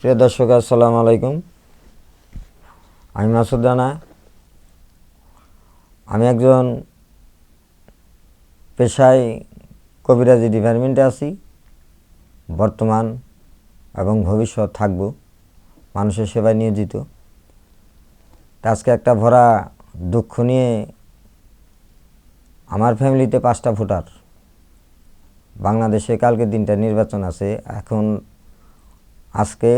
প্রিয় দর্শক, আসসালামু আলাইকুম। আমি মাসুদ রানা। আমি একজন পেশায় কবিরাজি ডিপার্টমেন্টে আছি। বর্তমান এবং ভবিষ্যৎ থাকব, মানুষের সেবায় নিয়োজিত। আজকে একটা ভরা দুঃখ নিয়ে আমার ফ্যামিলিতে পাঁচটা ভোটার। বাংলাদেশে কালকে দিনটা নির্বাচন আছে, এখন আজকে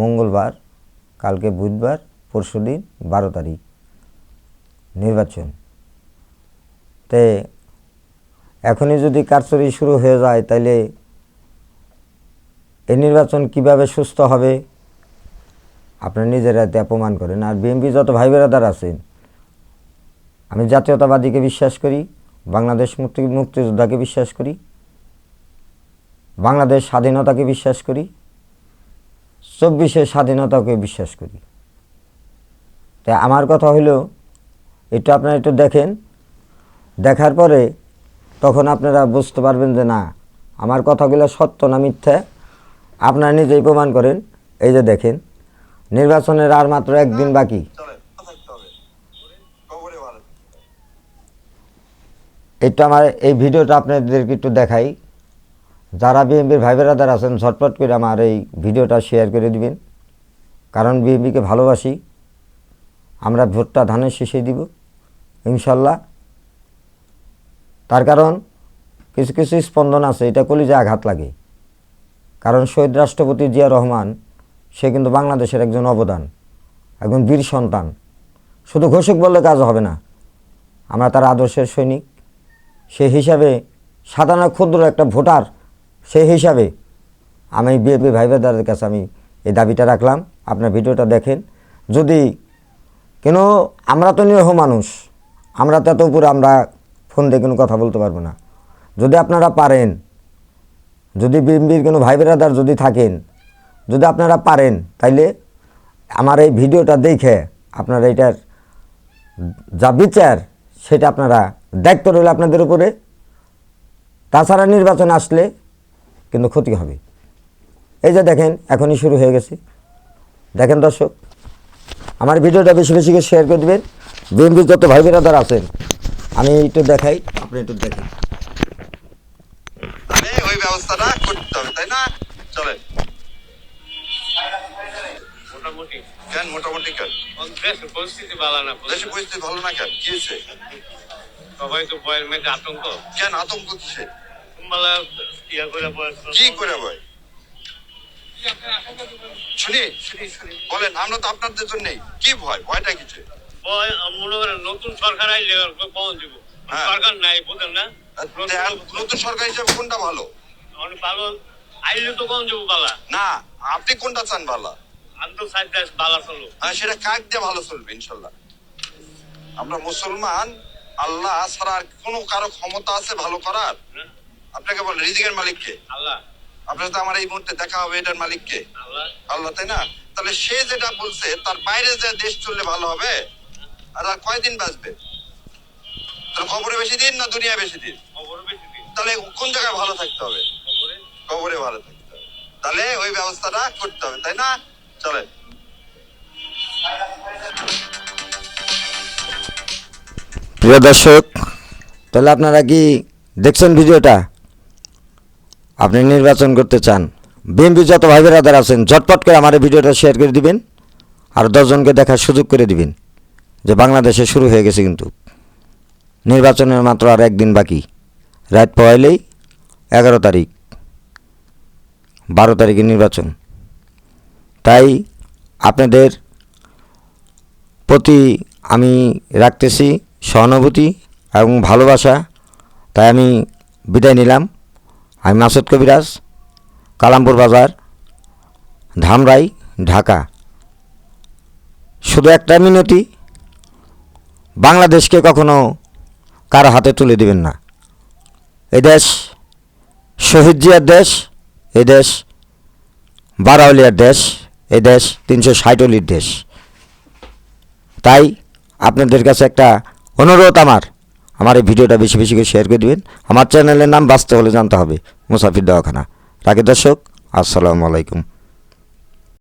মঙ্গলবার, কালকে বুধবার পরশুদিন বারো তারিখ নির্বাচন। তে এখনই যদি কারচুরি শুরু হয়ে যায়, তাইলে এই নির্বাচন কীভাবে সুস্থ হবে? আপনার নিজেরা এতে অপমান করেন। আর বিএনপি যত ভাই বেড়াদার আছেন, আমি জাতীয়তাবাদীকে বিশ্বাস করি, বাংলাদেশ মুক্তি মুক্তিযোদ্ধাকে বিশ্বাস করি, বাংলাদেশ স্বাধীনতাকে বিশ্বাস করি চব্বিশের স্বাধীনতাকে বিশ্বাস করি। তাই আমার কথা হলো, একটু আপনারা একটু দেখেন। দেখার পরে তখন আপনারা বুঝতে পারবেন যে না, আমার কথাগুলো সত্য না মিথ্যা, আপনারা নিজেই প্রমাণ করেন। এই যে দেখেন, নির্বাচনের আর মাত্র একদিন বাকি। একটু আমার এই ভিডিওটা আপনাদেরকে একটু দেখাই। যারা বিএনপির ভাই বেড়াদার আছেন, ঝটপট করে আমার এই ভিডিওটা শেয়ার করে দিবেন। কারণ বিএনপিকে ভালোবাসি, আমরা ভোটটা ধানের শীষে দিব, ইনশাল্লাহ। তার কারণ, কিছু কিছু স্পন্দন আছে, এটা কলিজা আঘাত লাগে। কারণ শহীদ রাষ্ট্রপতি জিয়া রহমান, সে কিন্তু বাংলাদেশের একজন অবদান, একজন বীর সন্তান। শুধু ঘোষক বললে কাজ হবে না, আমরা তার আদর্শের সৈনিক। সে হিসাবে সাধারণ ক্ষুদ্র একটা ভোটার সেই হিসাবে আমি বিএপি ভাই ভাইদারের কাছে আমি এই দাবিটা রাখলাম। আপনার ভিডিওটা দেখেন। যদি কেন আমরা তো নিরহ মানুষ, আমরা তো এত উপরে আমরা ফোন দিয়ে কোনো কথা বলতে পারব না। যদি আপনারা পারেন, যদি বিএমবির কোনো ভাই বেড়াদার যদি থাকেন, যদি আপনারা পারেন, তাইলে আমার এই ভিডিওটা দেখে আপনারা এটার যা বিচার, সেটা আপনারা দায়িত্ব রইল আপনাদের উপরে। তাছাড়া নির্বাচন আসলে কিন্তু ক্ষতি হবে। এই যে দেখেন এখনই শুরু হয়ে গেছে। দেখেন দর্শক আমার ভিডিওটা বেশি বেশি করে শেয়ার করে দেবেন। বিএনপির যত ভাই বেরাদার আছেন আমি একটু দেখাই আপনি একটু দেখেন। ওই ব্যবস্থাটা করতে হবে তাই না? চলেন। মোটামুটি। কেন মোটামুটি কেন? দেশের পরিস্থিতি ভালো না দেশে পরিস্থিতি ভালো না কেন? কি হয়েছে? সবাই তো আতঙ্ক। কেন আতঙ্ক কিসে মালা করে বয়স কি করে ভয় শুনি শুনি শুনি। বলেন আমরা তো আপনাদের জন্যই। কি ভয়? ভয়টা কিসে ভয় মনে করেন নতুন সরকার আইলে কখন দিব হ্যাঁ। সরকার নাই বুঝেন না? নতুন সরকার হিসেবে কোনটা ভালো? অনেক ভালো। আইলে তো কখন যাব বালা? না আপনি কোনটা চান আমি তো বালা চলো হ্যাঁ সেটা কাক দিয়ে ভালো চলবে ইনশাল্লাহ। আমরা মুসলমান আল্লাহ ছাড়া আর কোনো কারও ক্ষমতা আছে ভালো করার? আপনাকে বল রিজিকের মালিককে? আল্লাহ। আপনার সাথে আমার এই মুহূর্তে দেখা হবে এটার মালিককে? আল্লাহ। আল্লাহ তাই না? তাহলে সে যেটা বলছে তার বাইরে যে দেশ চললে ভালো হবে? আর আর কয়দিন বাঁচবে? তাহলে খবরে বেশি দিন না দুনিয়া বেশি দিন? খবর বেশি দিন। তাহলে কোন জায়গায় ভালো থাকতে হবে? খবরে ভালো থাকতে হবে। তাহলে ওই ব্যবস্থাটা করতে হবে তাই না? চলেন। প্রিয় দর্শক তাহলে আপনারা কি দেখছেন ভিডিওটা? আপনি নির্বাচন করতে চান, বিএনপি যত ভাই বেরাদার আছেন, ঝটপট করে আমার ভিডিওটা শেয়ার করে দিবেন, আর দশজনকে দেখার সুযোগ করে দিবেন, যে বাংলাদেশে শুরু হয়ে গেছে কিন্তু। নির্বাচনের মাত্র আর একদিন বাকি, রাত পয়লেই এগারো তারিখ, বারো তারিখে নির্বাচন। তাই আপনাদের প্রতি আমি রাখতেছি সহানুভূতি এবং ভালোবাসা, তাই আমি বিদায় নিলাম। আমি মাসুদ কবিরাজ, কালামপুর বাজার, ধামরাই, ঢাকা। শুধু একটা মিনতি, বাংলাদেশকে কখনো কারও হাতে তুলে দিবেন না। এ দেশ শহীদ জিয়ার দেশ, এ দেশ বারাউলিয়ার দেশ, এ দেশ তিনশো ষাটলির দেশ। তাই আপনাদের কাছে একটা অনুরোধ আমার আমার এই ভিডিওটা বেশি বেশি করে শেয়ার করে দেবেন। আমার চ্যানেলের নাম বাঁচতে হলে জানতে হবে। মুসাফির দওয়াখানা। রাখি দর্শক, আসসালামু আলাইকুম।